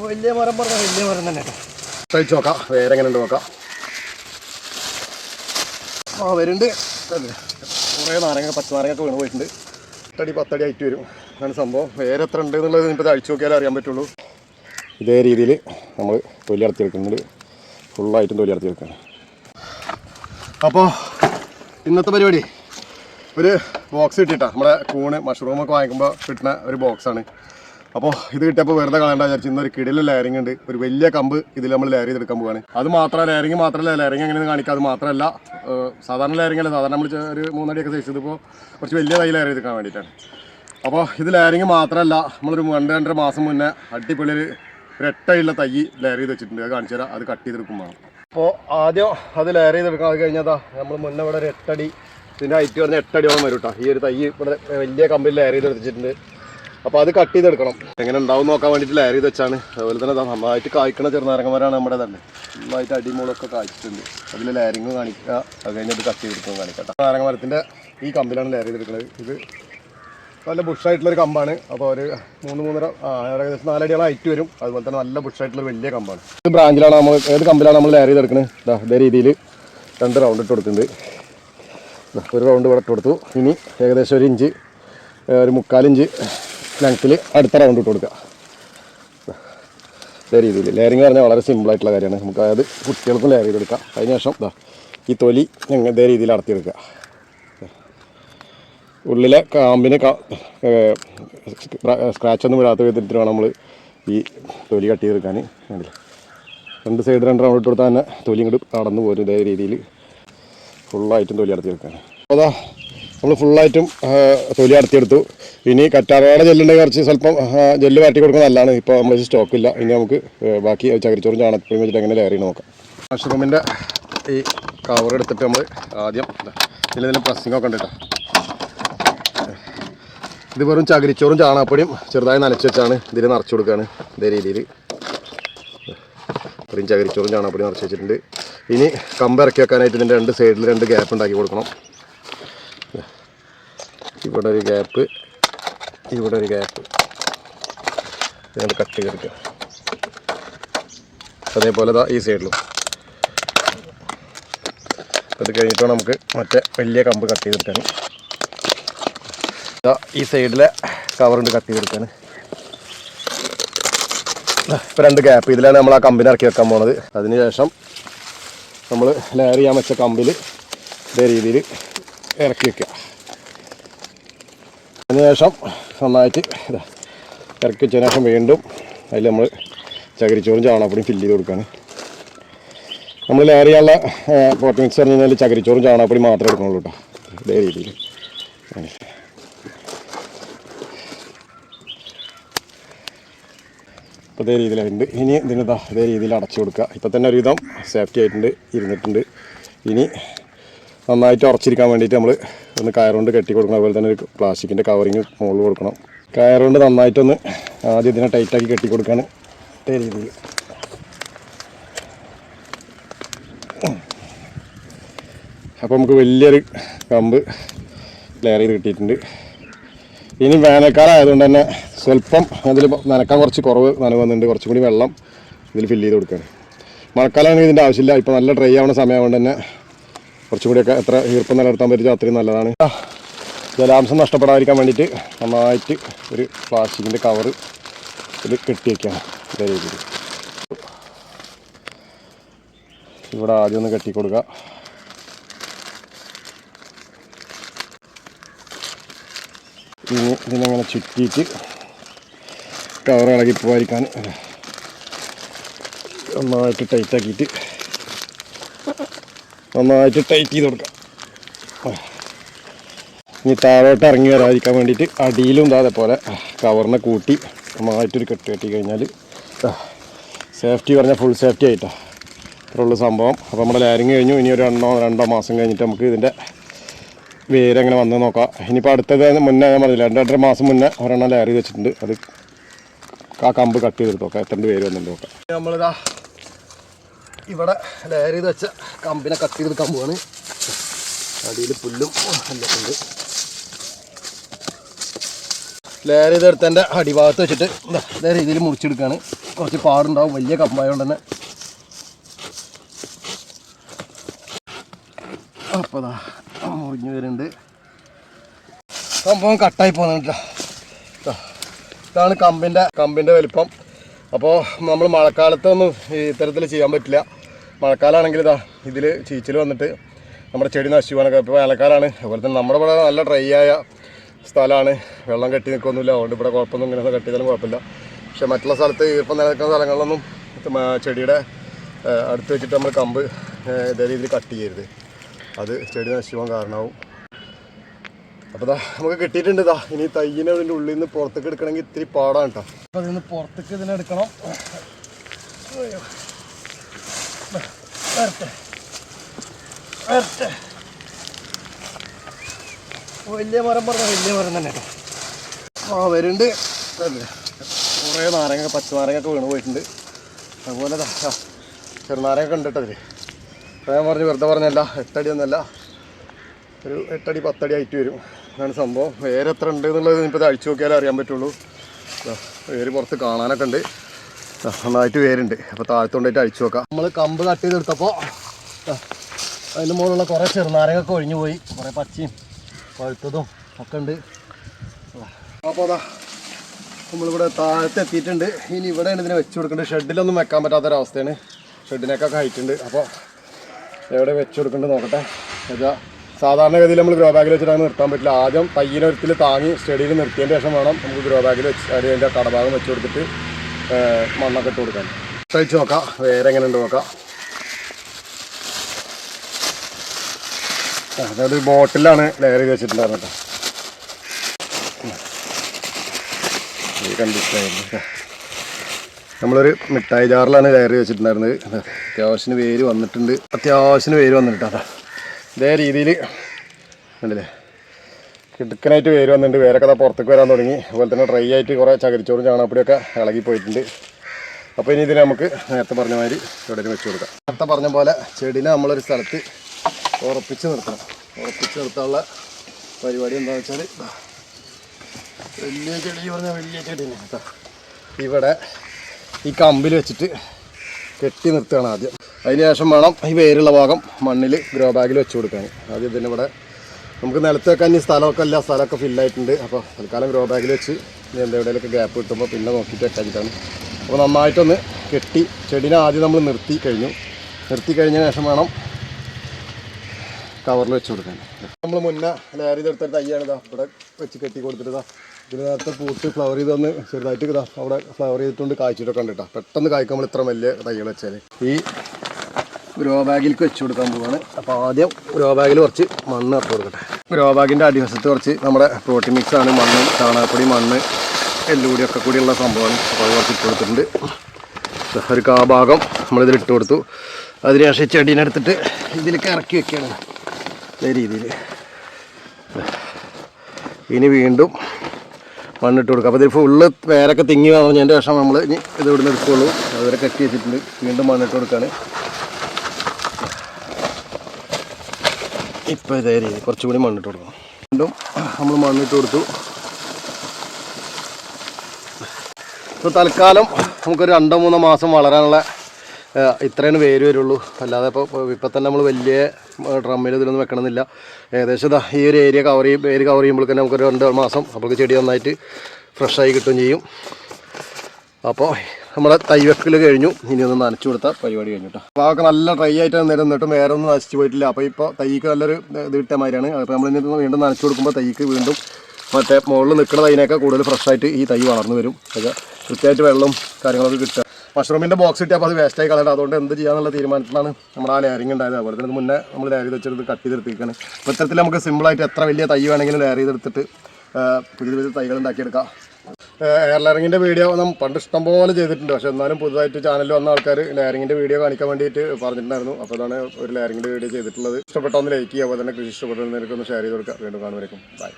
വലിയ മരം പറഞ്ഞ വലിയ മരം തന്നെ കഴിച്ചു നോക്കാം വേറെ എങ്ങനെ ഉണ്ട് നോക്കാം. ആ വരുന്നുണ്ട്. കുറേ നാരങ്ങ പച്ചനാരങ്ങൊക്കെ വീണ് പോയിട്ടുണ്ട്. എട്ടടി പത്തടി ആയിട്ട് വരും. അതാണ് സംഭവം. വേറെ എത്ര ഉണ്ട് എന്നുള്ളത് ഇപ്പോൾ അഴിച്ചു നോക്കിയാലേ അറിയാൻ പറ്റുള്ളൂ. ഇതേ രീതിയിൽ നമ്മൾ തൊലി അടത്തിയെടുക്കുന്നുണ്ട് ഫുള്ളായിട്ടും തൊലി അടത്തിയെടുക്കുകയാണ് അപ്പോൾ ഇന്നത്തെ പരിപാടി? ഒരു ബോക്സ് കിട്ടിയിട്ടാ. നമ്മുടെ കൂണ് മഷ്റൂമൊക്കെ വാങ്ങിക്കുമ്പോൾ കിട്ടുന്ന ഒരു ബോക്സാണ് അപ്പോൾ ഇത് കിട്ടിയപ്പോൾ വെറുതെ കളയണ്ട വിചാരിച്ചു ഇന്നൊരു കിടില ലെയറിംഗ് ഉണ്ട്. ഒരു വലിയ കമ്പ് ഇതിൽ നമ്മൾ ലെയർ ചെയ്തെടുക്കാൻ പോവാണ്. അത് മാത്രമല്ല ലെയറിംഗ് മാത്രമല്ല ലെയറിംഗ് അങ്ങനെ കാണിക്കുക അത് മാത്രമല്ല സാധാരണ ലെയറിംഗ് അല്ല സാധാരണ നമ്മൾ ഒരു മൂന്നടിയൊക്കെ സൈസ് ഇതിപ്പോൾ കുറച്ച് വലിയ തൈ ലെയർ ചെയ്തെടുക്കാൻ വേണ്ടിയിട്ടാണ്. അപ്പോൾ ഇത് ലെയറിംഗ് മാത്രമല്ല നമ്മളൊരു രണ്ട് രണ്ടര മാസം മുന്നേ അടിപൊളി ഒരു രട്ടയുള്ള തൈ ലെയർ ചെയ്ത് വെച്ചിട്ടുണ്ട്. അത് കാണിച്ചു തരാം. അത് കട്ട് ചെയ്തെടുക്കുമ്പോൾ അപ്പോൾ ആദ്യം അത് ലെയർ ചെയ്തെടുക്കാം അത് കഴിഞ്ഞതാ നമ്മൾ മുന്നേ ഇവിടെ ഒരു എട്ടടി ഇതിന്റെ ഹൈറ്റ് പറഞ്ഞ എട്ടടിയോളം വരും കേട്ടോ ഈ ഒരു തൈ ഇവിടെ വലിയ കമ്പിൽ ലെയർ ചെയ്ത് എടുത്തിട്ടുണ്ട്. അപ്പോൾ അത് കട്ട് ചെയ്തെടുക്കണം എങ്ങനെ ഉണ്ടാവും നോക്കാൻ വേണ്ടിയിട്ട് ലെയർ ചെയ്ത് വെച്ചാണ്. അതുപോലെ തന്നെ നന്നായിട്ട് കായ്ക്കണ ചെറുനാരങ്ങന്മാരാണ് നമ്മുടെ തന്നെ. നന്നായിട്ട് അടിമൂളൊക്കെ കായ്ച്ചിട്ടുണ്ട്. അതിൽ ലെയറിങ് കാണിക്കുക. അത് കഴിഞ്ഞ് അത് കട്ട് ചെയ്തെടുക്കും കാണിക്കട്ടെ നാരങ്ങമരത്തിന്റെ ഈ കമ്പിലാണ് ലെയർ ചെയ്തെടുക്കുന്നത് ഇത് നല്ല ബുഷായിട്ടുള്ളൊരു കമ്പാണ്. അപ്പോൾ ഒരു മൂന്ന് മൂന്നര ഏകദേശം നാലടിയോളം ഹൈറ്റ് വരും. അതുപോലെ തന്നെ നല്ല ബുഷായിട്ടുള്ള വലിയ കമ്പാണ്. ഇത് ബ്രാഞ്ചിലാണ് നമ്മൾ ഏത് കമ്പിലാണ് നമ്മൾ ലെയർ ചെയ്തെടുക്കുന്നത് ഇതാ രീതിയിൽ രണ്ട് റൗണ്ട് ഇട്ട് കൊടുക്കുന്നുണ്ട് ഒരു റൗണ്ട് ഇട്ട് കൊടുത്തു. ഇനി ഏകദേശം ഒരു ഇഞ്ച് ഒരു മുക്കാലിഞ്ച് ലെങ്ത്തിൽ അടുത്ത റൗണ്ട് ഇട്ട് കൊടുക്കുക. ഇതേ രീതിയിൽ. ലെയറിങ് പറഞ്ഞാൽ വളരെ സിമ്പിളായിട്ടുള്ള കാര്യമാണ്. നമുക്ക് അതായത് കുട്ടികൾക്കും ലെയർ ചെയ്തെടുക്കാം. അതിന് ശേഷം ദാ ഈ തൊലി ഞങ്ങൾ ഇതേ രീതിയിൽ അടത്തിയെടുക്കുക ഉള്ളിലെ കാമ്പിന് സ്ക്രാച്ച് ഒന്നും വിടാത്ത വിധത്തിൽ വേണം നമ്മൾ ഈ തൊലി കട്ട് ചെയ്തെടുക്കാൻ. രണ്ട് സൈഡ് രണ്ട് റൗണ്ട് ഇട്ട് കൊടുത്താൽ തന്നെ തൊലി ഇങ്ങോട്ട് കടന്നു പോരും ഇതേ രീതിയിൽ. ഫുള്ളായിട്ടും തൊലി അടത്തിയെടുക്കാൻ അതാ നമ്മൾ ഫുള്ളായിട്ടും തൊലി അടത്തിയെടുത്തു ഇനി കറ്റാറോടെ ജെല്ലുണ്ടെങ്കിൽ കുറച്ച് സ്വല്പം ജെല്ല് വാറ്റി കൊടുക്കുന്നത് നല്ലതാണ്. ഇപ്പോൾ നമ്മൾ സ്റ്റോക്കില്ല ഇനി നമുക്ക് ബാക്കി ചകിരിച്ചോറും ചാണകപ്പൊടിയും വെച്ചിട്ട് എങ്ങനെ ലെയറിന് നോക്കാം. മഷ്റൂമിന്റെ ഈ കവർ എടുത്തിട്ട് നമ്മൾ ആദ്യം ഇതിൽ ഇതിൽ പ്രസ്സിംഗ് ഒക്കെ ഉണ്ട് കേട്ടോ ഇത് വെറും ചകിരിച്ചോറും ചാണകപ്പൊടിയും ചെറുതായി നനച്ച് വെച്ചാണ് ഇതിൽ നിറച്ച് കൊടുക്കുകയാണ് ഇതേ രീതിയിൽ ഇത്രയും ചകിരിച്ചോറും ചാണകപ്പൊടി നിറച്ച് വെച്ചിട്ടുണ്ട്. ഇനി കമ്പ് ഇറക്കി വെക്കാനായിട്ട് ഇതിന്റെ രണ്ട് സൈഡിൽ രണ്ട് ഗ്യാപ്പ് ഉണ്ടാക്കി കൊടുക്കണം. ഇവിടെ ഒരു ഗ്യാപ്പ് ഇവിടെ ഒരു ഗ്യാപ്പ് ഇതുകൊണ്ട് കട്ട് ചെയ്തെടുക്കുക അതേപോലെ ഈ സൈഡിലും. അത് കഴിഞ്ഞിട്ട് നമുക്ക് മറ്റേ വലിയ കമ്പ് കട്ട് ചെയ്തെടുക്കാൻ ഈ സൈഡിലെ കവറുണ്ട് കട്ട് ചെയ്തെടുക്കാൻ ഇപ്പം രണ്ട് ഗ്യാപ്പ് ഇതിലാണ് നമ്മൾ ആ കമ്പിനെ ഇറക്കി വെക്കാൻ പോണത്. അതിന് ശേഷം നമ്മൾ ലെയർ ചെയ്യാൻ വെച്ച കമ്പിൽ ഇതേ രീതിയിൽ ഇറക്കി വെക്കുക. അതിനുശേഷം നന്നായിട്ട് ഇറക്കി വെച്ചതിന് ശേഷം വീണ്ടും അതിൽ നമ്മൾ ചകിരിച്ചോറും ചാണകപ്പൊടിയും ഫില്ല് ചെയ്ത് കൊടുക്കുകയാണ്. നമ്മൾ ലെയർ ചെയ്യാനുള്ള പോട്ട് മിക്സ് പറഞ്ഞു കഴിഞ്ഞാൽ ചകിരിച്ചോറും ചാണകപ്പൊടി മാത്രമേ എടുക്കുന്നുള്ളൂ കേട്ടോ. ഇതേ രീതിയിൽ. അപ്പോൾ ഇതേ രീതിയിലുണ്ട് ഇനി ഇതിനിതാ ഇതേ രീതിയിൽ അടച്ചു കൊടുക്കുക. ഇപ്പോൾ തന്നെ ഒരുവിധം സേഫ്റ്റി ആയിട്ടുണ്ട് ഇരുന്നിട്ടുണ്ട്. ഇനി നന്നായിട്ട് ഉറച്ചിരിക്കാൻ വേണ്ടിയിട്ട് നമ്മൾ ഒന്ന് കയറുകൊണ്ട് കെട്ടി കൊടുക്കണം. അതുപോലെ തന്നെ ഒരു പ്ലാസ്റ്റിക്കിന്റെ കവറിങ് മുകളിൽ കൊടുക്കണം. കയറുകൊണ്ട് നന്നായിട്ടൊന്ന് ആദ്യം ഇതിനെ ടൈറ്റാക്കി കെട്ടി കൊടുക്കുകയാണ് ഇതേ രീതിയിൽ. അപ്പോൾ നമുക്ക് വലിയൊരു കമ്പ് ലെയർ ചെയ്ത് കിട്ടിയിട്ടുണ്ട്. ഇനി വേനൽക്കാലം ആയതുകൊണ്ട് തന്നെ സ്വല്പം അതിൽ നനക്കാൻ കുറച്ച് കുറവ് നനവ് വന്നിട്ടുണ്ട് കുറച്ചും കൂടി വെള്ളം ഇതിൽ ഫില്ല് ചെയ്ത് കൊടുക്കുകയാണ് മഴക്കാലമാണെങ്കിൽ ഇതിന്റെ ആവശ്യമില്ല. ഇപ്പോൾ നല്ല ഡ്രൈ ആവുന്ന സമയമായതുകൊണ്ട് തന്നെ കുറച്ചും കൂടിയൊക്കെ എത്ര ഈർപ്പം നിലനിർത്താൻ പറ്റിയ അത്രയും നല്ലതാണ്. ജലാംശം നഷ്ടപ്പെടാതിരിക്കാൻ വേണ്ടിയിട്ട് നന്നായിട്ട് ഒരു പ്ലാസ്റ്റിക്കിന്റെ കവറ് ഇത് കെട്ടി വയ്ക്കുകയാണ് ഇതേ രീതിയിൽ ഇവിടെ ആദ്യം ഒന്ന് കെട്ടി കൊടുക്കുക ഇനി ഇതിനങ്ങനെ ചുറ്റിയിട്ട് കവർ ഇളകി പോകാതിരിക്കാൻ നന്നായിട്ട് ടൈറ്റ് ആക്കിയിട്ട്. നന്നായിട്ട് ടൈറ്റ് ചെയ്ത് കൊടുക്കാം. ഇനി താഴോട്ട് ഇറങ്ങി വരാതിരിക്കാൻ വേണ്ടിയിട്ട് അടിയിലും ഇതാ അതേപോലെ കവറിനെ കൂട്ടി നന്നായിട്ടൊരു കെട്ട് കെട്ടി കഴിഞ്ഞാൽ സേഫ്റ്റി പറഞ്ഞാൽ ഫുൾ സേഫ്റ്റി ആയിട്ടാണ് ഇത്രയുള്ള സംഭവം. അപ്പോൾ നമ്മുടെ ലാരിങ് കഴിഞ്ഞു. ഇനി ഒരു രണ്ടോ രണ്ടോ മാസം കഴിഞ്ഞിട്ട് നമുക്ക് ഇതിന്റെ വേരെങ്ങനെ വന്ന് നോക്കാം. ഇനിയിപ്പോൾ അടുത്തത് മുന്നേ ഞാൻ പറഞ്ഞില്ല രണ്ട് രണ്ടര മാസം മുന്നേ ഒരെണ്ണം ലാരി വെച്ചിട്ടുണ്ട്. അത് ആ കമ്പ് കട്ട് ചെയ്തെടുത്ത് നോക്കാം. എത്ര പേര് വന്നിട്ട് നോക്കാം. നമ്മളിതാ ഇവിടെ ലെയർ ചെയ്ത് വെച്ച കമ്പിനെ കട്ട് ചെയ്തെടുക്കാൻ പോവാണ്. അടിയിൽ പുല്ലും എല്ലാം ലെയർ ചെയ്തെടുത്തതിന്റെ അടിഭാഗത്ത് വെച്ചിട്ട് ഇതാ രീതിയിൽ മുറിച്ചെടുക്കുകയാണ് കുറച്ച് പാടുണ്ടാവും. വലിയ കമ്പായതുകൊണ്ട് തന്നെ. അപ്പോൾ മുറിഞ്ഞു വരുന്നുണ്ട്. സംഭവം കട്ടായി പോകുന്നുണ്ട്. ഇതാണ് കമ്പിന്റെ കമ്പിന്റെ വലിപ്പം. അപ്പോൾ നമ്മൾ മഴക്കാലത്തൊന്നും ഇത്തരത്തിൽ ചെയ്യാൻ പറ്റില്ല. മഴക്കാലമാണെങ്കിൽ ഇതാ ഇതിൽ ചീച്ചിൽ വന്നിട്ട് നമ്മുടെ ചെടി നശിച്ചു പോകാനൊക്കെ ഇപ്പോൾ വേനൽക്കാലമാണ് അതുപോലെ തന്നെ നമ്മുടെ ഇവിടെ നല്ല ഡ്രൈ ആയ സ്ഥലമാണ്. വെള്ളം കെട്ടി നിൽക്കൊന്നുമില്ല. അതുകൊണ്ട് ഇവിടെ കുഴപ്പമൊന്നും ഇങ്ങനെ കെട്ടിയതാലും കുഴപ്പമില്ല. പക്ഷേ മറ്റുള്ള സ്ഥലത്ത് ഈർപ്പം നിലനിൽക്കുന്ന സ്ഥലങ്ങളിലൊന്നും ചെടിയുടെ അടുത്ത് വെച്ചിട്ട് നമ്മൾ കമ്പ് ഇതേ രീതിയിൽ കട്ട് ചെയ്യരുത്. അത് ചെടി നശിച്ചു പോകാൻ കാരണമാവും. അപ്പോൾ ദാ നമുക്ക് കിട്ടിയിട്ടുണ്ട് ഇതാ ഇനി തയ്യിനെ അതിന്റെ ഉള്ളിൽ നിന്ന് പുറത്തേക്ക് എടുക്കണമെങ്കിൽ ഇത്തിരി പാടാണ് കേട്ടോ. അപ്പോൾ അതിൽ പുറത്തേക്ക് ഇതിനെ എടുക്കണം. ദാ. വലിയ മരം പറഞ്ഞ വലിയ മരം തന്നെ ആ വരുന്നുണ്ട്. കുറേ നാരങ്ങ പച്ചനാരങ്ങയൊക്കെ വീണ് പോയിട്ടുണ്ട്. അതുപോലെ ദാ, ദാ, ചെറുനാരങ്ങയൊക്കെ ഉണ്ട് കേട്ടോ ഞാൻ പറഞ്ഞു വെറുതെ പറഞ്ഞല്ല എട്ടടി ഒന്നല്ല. ഒരു എട്ടടി പത്തടി ആയിട്ട് വരും. അതാണ് സംഭവം. വേര് എത്ര ഉണ്ട് എന്നുള്ളത് ഇപ്പോൾ അഴിച്ചു നോക്കിയാലേ അറിയാൻ പറ്റുള്ളൂ. വേര് പുറത്ത് കാണാനൊക്കെ ഉണ്ട്. നന്നായിട്ട് വേരുണ്ട്. അപ്പോൾ താഴ്ത്തോണ്ടായിട്ട് അഴിച്ചു നോക്കാം. നമ്മൾ കമ്പ് കട്ട് ചെയ്തെടുത്തപ്പോൾ അതിന്റെ മുകളിലുള്ള കുറേ ചെറുനാരകൊക്കെ ഒഴിഞ്ഞു പോയി. കുറേ പച്ചയും പഴുത്തതും ഒക്കെ ഉണ്ട്. അപ്പോൾ അതാ നമ്മളിവിടെ താഴത്ത് എത്തിയിട്ടുണ്ട്. ഇനി ഇവിടെയാണ് ഇതിനെ വെച്ച് കൊടുക്കേണ്ടത്. ഷെഡിലൊന്നും വെക്കാൻ പറ്റാത്തൊരവസ്ഥയാണ്. ഷെഡിനൊക്കെ ഹൈറ്റ് ഉണ്ട് അപ്പോൾ എവിടെ വെച്ച് കൊടുക്കേണ്ടത് നോക്കട്ടെ. എന്നുവെച്ചാൽ സാധാരണഗതിയിൽ നമ്മൾ ഗ്രോ ബാഗിൽ വെച്ചിട്ട് നിർത്താൻ പറ്റില്ല. ആദ്യം പയ്യനൊരുത്തിൽ താങ്ങി സ്റ്റഡിയിൽ നിർത്തിയതിന് ശേഷം വേണം നമുക്ക് ഗ്രോ ബാഗിൽ വെച്ച് അതിന്റെ കടഭാഗം വെച്ച് കൊടുത്തിട്ട് മണ്ണൊക്കെ ഇട്ട് കൊടുക്കാൻ. കഴിച്ച് നോക്കാം. വേറെ എങ്ങനെ ഉണ്ട് നോക്കാം അതായത് ബോട്ടിലാണ് ലെയർ ചെയ്ത് വെച്ചിട്ടുണ്ടായിരുന്നത് കേട്ടോ. ഈ നമ്മളൊരു മിഠായി ജാറിലാണ് ലെയർ വെച്ചിട്ടുണ്ടായിരുന്നത്. അത്യാവശ്യത്തിന് വേര് വന്നിട്ടുണ്ട്. അത്യാവശ്യത്തിന് വേര് വന്നിട്ടുണ്ട് അതാ ഇതേ രീതിയിൽ ഉണ്ടല്ലേ കിടുക്കനായിട്ട് വേര് വന്നിട്ടുണ്ട്. വേരൊക്കെ അതാ പുറത്തേക്ക് വരാൻ തുടങ്ങി. അതുപോലെ തന്നെ ഡ്രൈ ആയിട്ട് കുറേ ചകിരിച്ചോറും ചാണകപ്പൊടിയൊക്കെ ഇളകി പോയിട്ടുണ്ട്. അപ്പോൾ ഇനി ഇതിനെ നമുക്ക് നേരത്തെ പറഞ്ഞ മാതിരി എവിടെയും വെച്ച് കൊടുക്കാം. നേരത്തെ പറഞ്ഞ പോലെ ചെടിനെ നമ്മളൊരു സ്ഥലത്ത് ഉറപ്പിച്ച് നിർത്തണം. ഉറപ്പിച്ച് നിർത്താനുള്ള പരിപാടി എന്താണെന്ന് വെച്ചാൽ വലിയ ചെടി പറഞ്ഞാൽ വലിയ ചെടി ഇവിടെ ഈ കമ്പിൽ വെച്ചിട്ട് കെട്ടി നിർത്തുകയാണ് ആദ്യം. അതിന് ശേഷം വേണം ഈ വേരുള്ള ഭാഗം മണ്ണിൽ ഗ്രോ ബാഗിൽ വെച്ച് കൊടുക്കാൻ. ആദ്യം ഇതിന് ഇവിടെ നമുക്ക് നിലത്ത് വെക്കാൻ ഈ സ്ഥലമൊക്കെ എല്ലാ സ്ഥലമൊക്കെ ഫില്ലായിട്ടുണ്ട് അപ്പോൾ തൽക്കാലം ഗ്രോ ബാഗിൽ വെച്ച് എന്താ എവിടെയെങ്കിലൊക്കെ ഗ്യാപ്പ് കിട്ടുമ്പോൾ പിന്നെ നോക്കിയിട്ട് വെക്കാനിട്ടാണ് അപ്പോൾ നന്നായിട്ടൊന്ന് കെട്ടി ചെടിനെ ആദ്യം നമ്മൾ നിർത്തി കഴിഞ്ഞു. നിർത്തി കഴിഞ്ഞതിന് ശേഷം വേണം കവറിൽ വെച്ച് കൊടുക്കാൻ. നമ്മൾ മുന്നേ ലെയർ ചെയ്തെടുത്തൊരു തയ്യാണ് ഇതാ. ഇവിടെ വെച്ച് കെട്ടി കൊടുത്തിട്ട് ഇതാ. ഇതിന് നേരത്തെ പൂത്ത് ഫ്ലവർ ചെയ്തൊന്ന് ചെറുതായിട്ട് ഇതാ. അവിടെ ഫ്ലവർ ചെയ്തിട്ടുണ്ട്. കായ്ച്ചിട്ടൊക്കെ ഉണ്ട് കേട്ടോ പെട്ടെന്ന് കായ്ക്കുമ്പോൾ ഇത്ര വലിയ തൈകൾ വെച്ചാൽ ഈ ഗ്രോ ബാഗിലേക്ക് വെച്ച് കൊടുക്കാൻ പോവാണ്. അപ്പോൾ ആദ്യം ഗ്രോ ബാഗിൽ കുറച്ച് മണ്ണ് ഇട്ട് കൊടുക്കട്ടെ. ഗ്രോ ബാഗിന്റെ അടിവശത്ത് കുറച്ച് നമ്മുടെ പ്രോട്ടീൻ മിക്സ് ആണ് മണ്ണ് ചാണകപ്പൊടി മണ്ണ് എല്ലുകൂടി ഒക്കെ കൂടിയുള്ള സംഭവമാണ്. അപ്പോൾ അത് കുറച്ച് കൊടുത്തിട്ടുണ്ട്. ഒരു കാ ഭാഗം നമ്മളിതിൽ ഇട്ട് കൊടുത്തു. അതിനുശേഷം ചെടീനെടുത്തിട്ട് ഇതിലേക്ക് ഇറക്കി വെക്കുകയാണ് ഇതേ രീതിയിൽ. ഇനി വീണ്ടും മണ്ണിട്ട് കൊടുക്കുക അപ്പോൾ ഇതിൽ ഫുള്ള് വേരൊക്കെ തിങ്ങി വന്നതിന്റെ ശേഷം നമ്മൾ ഇനി ഇത് ഇവിടുന്ന് എടുക്കുകയുള്ളൂ അതുവരെ കെട്ടി വെച്ചിട്ടുണ്ട്. വീണ്ടും മണ്ണിട്ട് കൊടുക്കുകയാണ് ഇപ്പോൾ ഇതേ രീതി കുറച്ചും കൂടി മണ്ണിട്ട് കൊടുക്കണം. വീണ്ടും നമ്മൾ മണ്ണിട്ട് കൊടുത്തു. ഇപ്പോൾ തൽക്കാലം നമുക്കൊരു രണ്ടോ മൂന്നോ മാസം വളരാനുള്ള ഇത്രയാണ് വേര് വരുള്ളൂ. അല്ലാതെ ഇപ്പോൾ ഇപ്പം തന്നെ നമ്മൾ വലിയ ഡ്രമ്മിൽ ഇതിലൊന്നും വെക്കണമെന്നില്ല. ഏകദേശം ഇതാ ഈ ഒരു ഏരിയ കവർ ചെയ്യും വേര് കവർ ചെയ്യുമ്പോൾ തന്നെ നമുക്കൊരു രണ്ട് മാസം അപ്പോൾ ചെടി നന്നായിട്ട് ഫ്രഷായി കിട്ടുകയും ചെയ്യും. അപ്പോൾ നമ്മുടെ തൈവെക്കൽ കഴിഞ്ഞു. ഇനി ഒന്ന് നനച്ചു കൊടുത്ത പരിപാടി കഴിഞ്ഞു കേട്ടോ അപ്പോൾ അതൊക്കെ നല്ല ഡ്രൈ ആയിട്ട് നേരം നിന്നിട്ടും വേറെ ഒന്നും നശിച്ചു പോയിട്ടില്ല. അപ്പോൾ ഇപ്പോൾ തൈക്ക് നല്ലൊരു ഇത് കിട്ടിയ മാതിരിയാണ്. അപ്പോൾ ഇനി വീണ്ടും നനച്ചു കൊടുക്കുമ്പോൾ തൈക്ക് വീണ്ടും മറ്റേ മുകളിൽ നിൽക്കുന്ന തൈനൊക്കെ കൂടുതൽ ഫ്രഷായിട്ട് ഈ തൈ വളർന്നു വരും. അതൊക്കെ കൃത്യമായിട്ട് വെള്ളം കാര്യങ്ങളൊക്കെ കിട്ടുക. മഷ്റൂമിന്റെ ബോക്സ് കിട്ടിയപ്പോൾ അത് വേസ്റ്റായി കളയണ്ട. അതുകൊണ്ട് എന്ത് ചെയ്യാന്നുള്ള തീരുമാനത്തിലാണ് നമ്മൾ ആ ലെയറിങ് ഉണ്ടായത്. അതുപോലെ തന്നെ മുന്നേ നമ്മൾ ലെയർ ചെയ്ത് കട്ട് ചെയ്തെടുത്തിരിക്കുകയാണ് അപ്പോൾ ഇത്തരത്തിൽ നമുക്ക് സിമ്പിളായിട്ട് എത്ര വലിയ തൈ വേണമെങ്കിലും ലെയർ ചെയ്തെടുത്തിട്ട് പുതിയ പുതിയ തൈകൾ ഉണ്ടാക്കിയെടുക്കാം. എയർ ലെയറിങ്ങിന്റെ വീഡിയോ നമ്മൾ പണ്ട് ഇഷ്ടം പോലെ ചെയ്തിട്ടുണ്ട്. പക്ഷെ എന്നാലും പുതുതായിട്ട് ചാനലിൽ വന്ന ആൾക്കാർ ലെയറിങ്ങിന്റെ വീഡിയോ കാണിക്കാൻ വേണ്ടിയിട്ട് പറഞ്ഞിട്ടുണ്ടായിരുന്നു. അപ്പോൾ അതാണ് ഒരു ലെയറിങ്ങിന്റെ വീഡിയോ ചെയ്തിട്ടുള്ളത്. ഇഷ്ടപ്പെട്ടൊന്ന് ലൈക്ക് ചെയ്യുക അതുപോലെ തന്നെ കൃഷി ഇഷ്ടപ്പെട്ടെന്നൊക്കെ നിനക്കൊന്ന് ഷെയർ ചെയ്ത് കൊടുക്കുക. വീണ്ടും കാണുമായിരിക്കും ബൈ